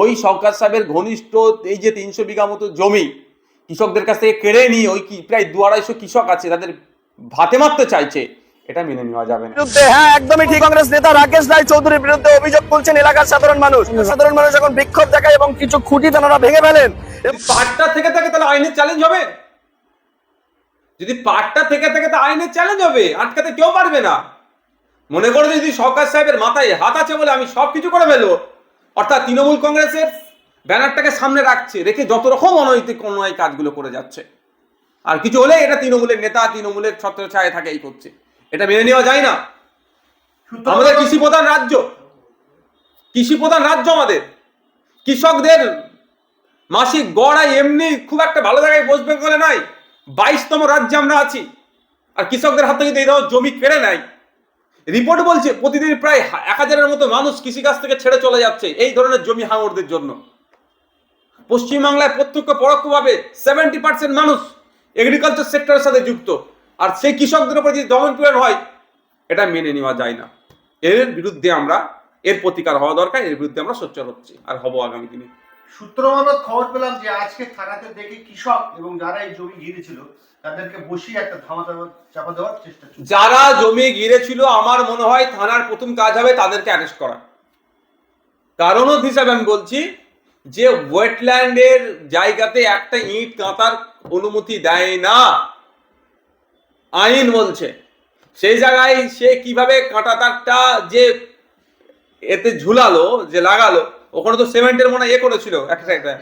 ওই সরকার সাহেবের ঘনিষ্ঠ এই যে তিনশো বিঘা মতো জমি কৃষকদের কাছ থেকে কেড়ে নিয়ে ওই কি প্রায় দু আড়াইশো কৃষক আছে তাদের ভাতে মারতে চাইছে এটা মেনে নেওয়া যাবে না। হ্যাঁ একদমই ঠিক। কংগ্রেস নেতা রাকেশ রায় চৌধুরীর বিরুদ্ধে অভিযোগ তুলছেন এলাকার সাধারণ মানুষ। সাধারণ মানুষ এখন বিক্ষোভ দেখায় এবং কিছু খুঁটি তারা ভেঙে ফেলেন। পাটটা থেকে থাকে তাহলে আইনের চ্যালেঞ্জ হবে? যদি পাটটা থেকে থাকে তা আইনের চ্যালেঞ্জ হবে আটকাতে কেউ পারবে না। মনে করো যদি সরকার সাহেবের মাথায় হাত আছে বলে আমি সব কিছু করে ফেলব অর্থাৎ তৃণমূল কংগ্রেসের ব্যানারটাকে সামনে রাখছে রেখে যত রকম অনৈতিক অন্যায় কাজগুলো করে যাচ্ছে। আর কিছু হলে এটা তৃণমূলের নেতা তৃণমূলের ছত্র ছায় থাকে এই করছে। এটা মেনে নেওয়া যায় না। আমাদের কৃষি প্রধান রাজ্য কৃষি প্রধান রাজ্য আমাদের। কৃষকদের মাসিক গড়াই এমনি খুব একটা ভালো জায়গায় বসবে বলে নাই। বাইশতম রাজ্যে আমরা আছি। আর কৃষকদের হাতে যদি এই ধরনের জমি কেড়ে নেয়। রিপোর্ট বলছে, প্রতিদিন প্রায় এক হাজারের মতো মানুষ কৃষিকাজ থেকে ছেড়ে চলে যাচ্ছে এই ধরনের জমি হাঙরদের জন্য। পশ্চিমবাংলায় প্রত্যক্ষ পরোক্ষভাবে সেভেন্টি পার্সেন্ট মানুষ এগ্রিকালচার সেক্টরের সাথে যুক্ত। আর সেই কৃষকদের উপর যদি দমন পীড়ন হয়, এটা মেনে নেওয়া যায় না। এর বিরুদ্ধে আমরা, এর প্রতিকার হওয়া দরকার, এর বিরুদ্ধে আমরা সোচ্চার হচ্ছি আর হব আগামী দিনে। সূত্র খবর পেলাম যে, আজকে থানাতে দেখে কৃষক এবং যারা এই জমি ঘিরেছিল তাদেরকে বসিয়ে একটা ধামা চাপা দেওয়ার চেষ্টা যারা জমি ঘিরেছিল আমার মনে হয় থানার প্রথম কাজ হবে তাদেরকে অ্যারেস্ট করা। কারণ হিসাবে আমি বলছি যে ওয়েটল্যান্ডের জায়গাতে একটা ইট কাঁতার অনুমতি দেয় না। আইন বলছে। সেই জায়গায় সে কীভাবে কাঁটা তারটা যে এতে ঝুলালো যে লাগালো ওখানে তো সিমেন্টের মনে হয় এ করেছিল একটা একটা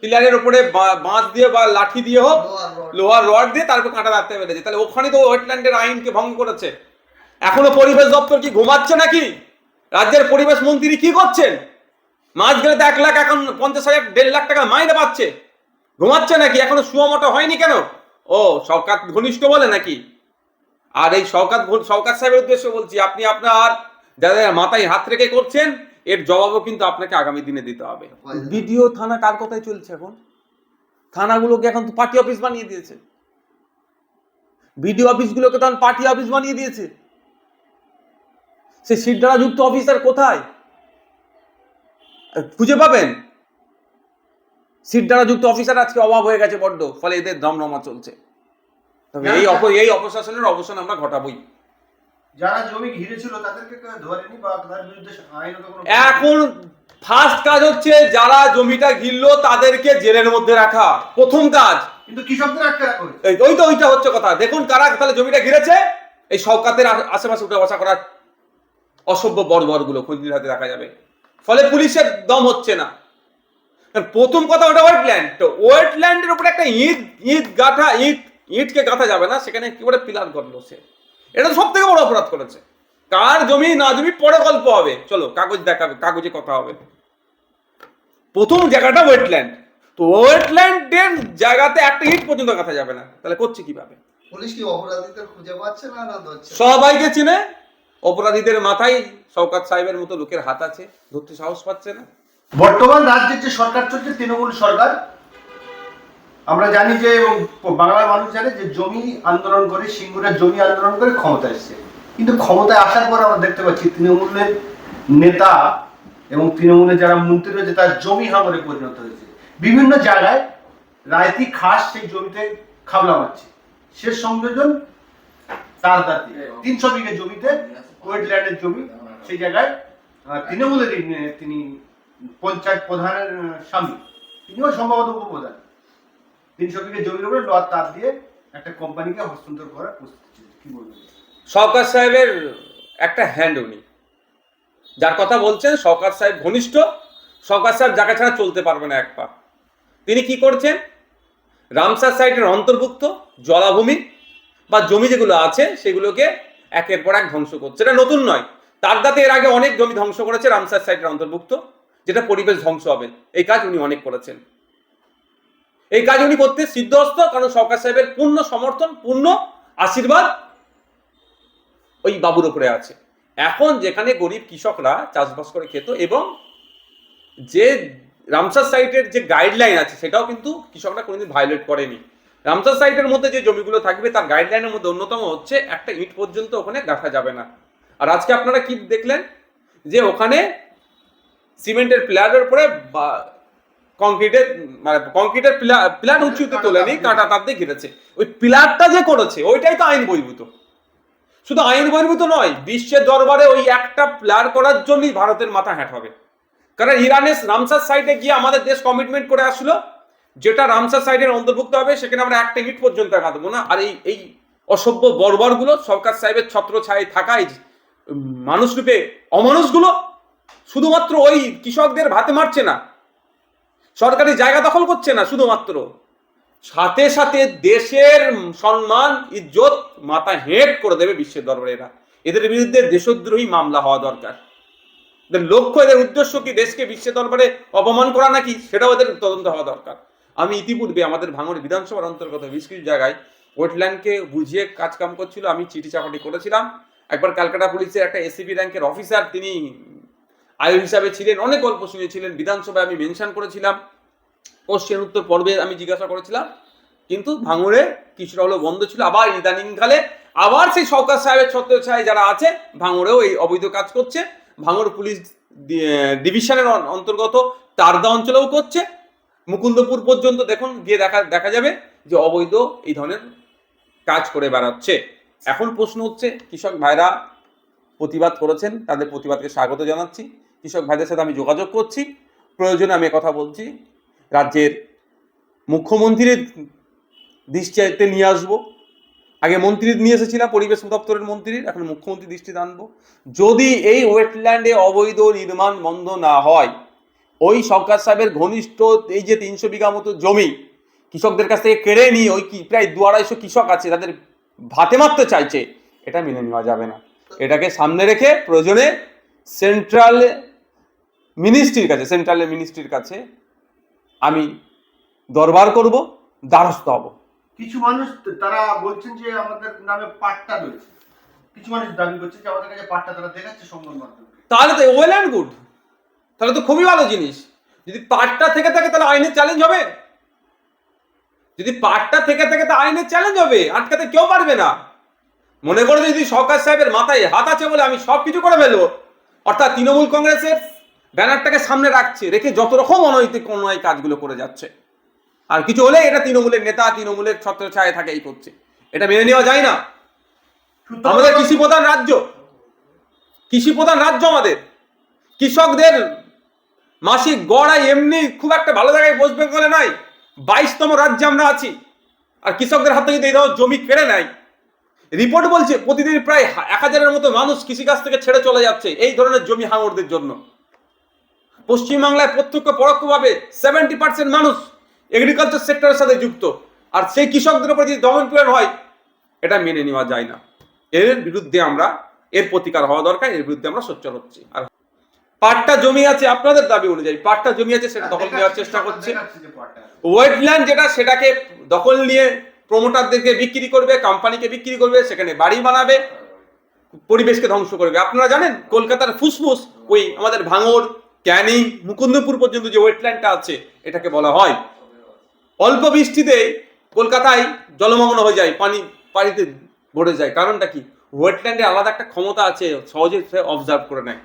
পিলারের উপরে বা- বাঁশ দিয়ে বা লাঠি দিয়ে হোক লোহার রড। দিয়ে তারপর কাঁটা রাখতে পেরেছে তাহলে ওখানে তো ওয়েটল্যান্ডের আইনকে ভঙ্গ করেছে। এখনও পরিবেশ দপ্তর কি ঘুমাচ্ছে নাকি? রাজ্যের পরিবেশ মন্ত্রী কি করছেন? মাছ গেলে তো এক লাখ এখন পঞ্চাশ হাজার দেড় লাখ টাকা মাইনে পাচ্ছে। ঘুমাচ্ছে নাকি? এখনও সুয়ামোটো হয়নি কেন? ও শওকাত ঘনিষ্ঠ বলে নাকি? আর এই ঘ- শওকাত সাহেবের উদ্দেশ্যে বলছি আপনি আপনার যাদের মাথায় হাত রেখে করছেন এর জবাবও কিন্তু আপনাকে আগামী দিনে দিতে হবে। বিডিও থানা কার কথায় চলছে এখন? থানাগুলোকে এখন তো পার্টি অফিস বানিয়ে দিয়েছে। বিডিও অফিসগুলোকে তখন পার্টি অফিস বানিয়ে দিয়েছে। সে সিদ্ধারা যুক্ত অফিসার কোথায়? খুঁজে পাবেন? সিদ্ধারা যুক্ত অফিসার আজকে অভাব হয়ে গেছে বড্ড ফলে এদের দমনমা চলছে। তবে এই এই অপশাসনের অবসান আমরা ঘটাবই। যারা জমি ঘিরেছিল তাদেরকে ধরেনি বা তাদের বিরুদ্ধে আইনত কোনো এখন ফার্স্ট কাজ হচ্ছে যারা জমিটা ঘিরলো তাদেরকে জেলের মধ্যে রাখা। প্রথম কাজ। কিন্তু কৃষকদের আটকে রাখা হয়েছে। ওই তো ওইটা হচ্ছে কথা। দেখুন কারা তাহলে জমিটা ঘিরেছে? এই সৌকাতের আশেপাশে উঠে বসা করা অসভ্য বর্বরগুলো খোঁজের হাতে রাখা যাবে। ফলে পুলিশের দম হচ্ছে না। প্রথম কথা ওটা ওয়েটল্যান্ড তো ওয়েটল্যান্ডের উপরে একটা ইট ইট গাঁথা ইট ইটকে গাঁথা যাবে না। সেখানে কি করে পিলার করল সে? এটা সব থেকে বড় অপরাধ করেছে। কার জমি না জমি পরে গল্প হবে। চলো কাগজ দেখাবে কাগজে কথা হবে। প্রথম জায়গাটা ওয়েটল্যান্ড তো ওয়েটল্যান্ডের জায়গাতে একটা ইট পর্যন্ত গাঁথা যাবে না। তাহলে করছে কীভাবে? পুলিশ কি অপরাধীদের খুঁজে পাচ্ছে না না ধরছে? সবাইকে চিনে। অপরাধীদের মাথায় শওকাত সাহেবের মতো লোকের হাত আছে। ধরতে সাহস পাচ্ছে না। বর্তমান রাজ্যের যে সরকার চলছে তৃণমূল সরকার। আমরা জানি যে এবং বাংলার মানুষ জানে যে জমি আন্দোলন করে, সিঙ্গুরের জমি আন্দোলন করে ক্ষমতা এসছে। কিন্তু ক্ষমতায় আসার পর আমরা দেখতে পাচ্ছি তৃণমূলের নেতা এবং তৃণমূলের যারা মন্ত্রী রয়েছে, তার জমি হাঙরে পরিণত হয়েছে। বিভিন্ন জায়গায় রায়তি খাস সেই জমিতে খাবলা মারছে। শেষ সংযোজন তার দাঁতি তিনশো বিঘে জমিতে ওয়েটল্যান্ডের জমি সেই জায়গায় তৃণমূলের তিনি পঞ্চায়েত প্রধানের স্বামী। তিনিও সম্ভবত উপপ্রধান। তিনশো বিঘে জমির উপরে লোহার তার দিয়ে একটা কোম্পানিকে হস্তান্তর করার প্রস্তুতি কি বলবেন? শওকাত সাহেবের একটা হ্যান্ড উনি। যার কথা বলছেন শওকাত সাহেব ঘনিষ্ঠ শওকাত সাহেব জায়গা ছাড়া চলতে পারবে না এক পা। তিনি কি করছেন? রামসার সাইটের অন্তর্ভুক্ত জলাভূমি বা জমি যেগুলো আছে, সেগুলোকে একের পর এক ধ্বংস করছে। এটা নতুন নয়। তার দাতে এর আগে অনেক জমি ধ্বংস করেছে রামসার সাইটের অন্তর্ভুক্ত, যেটা পরিবেশ ধ্বংস হবে। এই কাজ উনি অনেক করেছেন। এই কাজ উনি করতে সিদ্ধহস্ত, কারণ সরকার সাহেবের পূর্ণ সমর্থন, পূর্ণ আশীর্বাদ ওই বাবুর উপরে আছে। এখন যেখানে গরিব কৃষকরা চাষবাস করে খেত এবং যে রামসার সাইটের যে গাইডলাইন আছে, সেটাও কিন্তু কৃষকরা কোনোদিন ভায়োলেট করেনি। রামসার সাইটের মধ্যে যে জমিগুলো থাকবে, তার গাইডলাইনের মধ্যে অন্যতম হচ্ছে একটা ইট পর্যন্ত ওখানে গাঁথা যাবে না। আর আজকে আপনারা কি দেখলেন? যে ওখানে সিমেন্টের প্লেয়ারের উপরে কংক্রিটের মানে কংক্রিটের প্লার উঁচুতে তোলেনি কাটা তার দিয়ে ঘিরেছে। ওই প্লারটা যে করেছে ওইটাই তো আইন বহির্ভূত। শুধু আইন বহির্ভূত নয় বিশ্বের দরবারে ওই একটা প্লার করার জন্যই ভারতের মাথা হ্যাট হবে। কারণ ইরানের রামসার সাইডে গিয়ে আমাদের দেশ কমিটমেন্ট করে আসলো যেটা রামসার সাইডের অন্তর্ভুক্ত হবে সেখানে আমরা একটা ইট পর্যন্ত দেবো না। আর এই এই অসভ্য বর্বরগুলো সরকার সাহেবের ছত্র ছায় থাকায় মানুষরূপে অমানুষগুলো শুধুমাত্র ওই কৃষকদের ভাতে মারছে না সরকারি জায়গা দখল করছে না শুধুমাত্র। সাথে সাথে দেশের সম্মান, ইজ্জত মাথা হেঁট করে দেবে বিশ্বের দরবারে এরা। এদের বিরুদ্ধে দেশদ্রোহী মামলা হওয়া দরকার। লক্ষ্য, এদের উদ্দেশ্য কি দেশকে বিশ্বের দরবারে অপমান করা নাকি? সেটাও এদের তদন্ত হওয়া দরকার। আমি ইতিপূর্বে আমাদের ভাঙড় বিধানসভার অন্তর্গত বেশ কিছু জায়গায় ওয়েটল্যান্ডকে বুঝিয়ে কাজ কাম করছিল। আমি চিঠি চাপাটি করেছিলাম। একবার ক্যালকাটা পুলিশের একটা এসিপি র্যাঙ্কের অফিসার, তিনি আয়ু হিসাবে ছিলেন, অনেক গল্প শুনেছিলেন, বিধানসভায় আমি মেনশন করেছিলাম কোশ্চেন উত্তর পর্বে আমি জিজ্ঞাসা করেছিলাম, কিন্তু ভাঙড়ে কিছুটা হলো বন্ধ ছিল, আবার ইদানিংকালে আবার সেই সরকার সাহেবের ছত্র ছায় যারা আছে, ভাঙড়েও এই অবৈধ কাজ করছে, ভাঙড় পুলিশ ডিভিশনের অন্তর্গত তারদা অঞ্চলেও করছে, মুকুন্দপুর পর্যন্ত দেখুন, গিয়ে দেখা দেখা যাবে যে অবৈধ এই ধরনের কাজ করে বেড়াচ্ছে। এখন প্রশ্ন হচ্ছে, কৃষক ভাইরা প্রতিবাদ করেছেন, তাদের প্রতিবাদকে স্বাগত জানাচ্ছি। কৃষক ভাইদের সাথে আমি যোগাযোগ করছি। প্রয়োজনে আমি কথা বলছি। রাজ্যের মুখ্যমন্ত্রীর দৃষ্টিতে নিয়ে আসব। আগে মন্ত্রী নিয়ে এসেছিলাম, পরিবেশ দপ্তরের মন্ত্রীর এখন মুখ্যমন্ত্রী দৃষ্টিতে আনব। যদি এই ওয়েটল্যান্ডে অবৈধ নির্মাণ বন্ধ না হয়, ওই সরকার সাহেবের ঘনিষ্ঠ এই যে তিনশো বিঘা মতো জমি, কৃষকদের কাছ থেকে কেড়ে নিয়ে ওই প্রায় দু আড়াইশো কৃষক আছে, তাদের ভাতে মারতে চাইছে, এটা মেনে নেওয়া যাবে না। এটাকে সামনে রেখে প্রয়োজনে সেন্ট্রাল মিনিস্ট্রির কাছে সেন্ট্রাল মিনিস্ট্রির কাছে আমি দরবার করব দ্বারস্থ হব। কিছু মানুষ তারা বলছেন যে আমাদের নামে পাট্টা রয়েছে। কিছু মানুষ দাবি করছে যে আমাদের কাছে পাট্টা তারা দেখাচ্ছে সংবাদ মাধ্যমে। তাহলে তো ওয়েল অ্যান্ড গুড তাহলে তো খুবই ভালো জিনিস। যদি পাটটা থেকে থাকে তাহলে আইনের চ্যালেঞ্জ হবে। যদি পাটটা থেকে থাকে তা আইনের চ্যালেঞ্জ হবে। আটকাতে কেউ পারবে না। মনে করে যদি সরকার সাহেবের মাথায় হাত আছে বলে আমি সব কিছু করে ফেলব অর্থাৎ তৃণমূল কংগ্রেসের ব্যানারটাকে সামনে রাখছে রেখে যত রকম অনৈতিক অন্যায় কাজগুলো করে যাচ্ছে। আর কিছু হলে এটা তৃণমূলের নেতা তৃণমূলের ছত্র ছায় থাকে এই করছে। এটা মেনে নেওয়া যায় না। আমাদের কৃষি প্রধান রাজ্য কৃষি প্রধান রাজ্য আমাদের। কৃষকদের মাসিক গড়াই এমনি খুব একটা ভালো জায়গায় বসবে বলে নয় বাইশতম রাজ্যে আমরা আছি। আর কৃষকদের হাতে যদি এই ধরনের জমি কেড়ে নেয় রিপোর্ট বলছে প্রতিদিন প্রায় এক হাজারের মতো মানুষ কৃষিকাজ থেকে ছেড়ে চলে যাচ্ছে এই ধরনের জমি হাঙরদের জন্য। পশ্চিমবাংলায় প্রত্যক্ষ পরোক্ষভাবে সেভেন্টি পার্সেন্ট মানুষ এগ্রিকালচার সেক্টরের সাথে যুক্ত। আর সেই কৃষকদের উপর যদি দমন পীড়ন হয়, এটা মেনে নেওয়া যায় না। এর বিরুদ্ধে আমরা, এর প্রতিকার হওয়া দরকার, এর বিরুদ্ধে আমরা সোচ্চার হচ্ছি। আর পাটটা জমি আছে আপনাদের দাবি অনুযায়ী, পাটটা জমি আছে সেটা দখল নেওয়ার চেষ্টা করছে। ওয়েটল্যান্ড যেটা, সেটাকে দখল নিয়ে প্রমোটারদেরকে বিক্রি করবে কোম্পানিকে বিক্রি করবে, সেখানে বাড়ি বানাবে, পরিবেশকে ধ্বংস করবে। আপনারা জানেন, কলকাতার ফুসফুস, ওই আমাদের ভাঙড় ক্যানিং মুকুন্দপুর পর্যন্ত যে ওয়েটল্যান্ডটা আছে, এটাকে বলা হয়। অল্প বৃষ্টিতে কলকাতায় জলমগ্ন হয়ে যায়, পানি, পানিতে ভরে যায়। কারণটা কি? ওয়েটল্যান্ডে আলাদা একটা ক্ষমতা আছে, সহজে সে অবজার্ভ করে নেয়।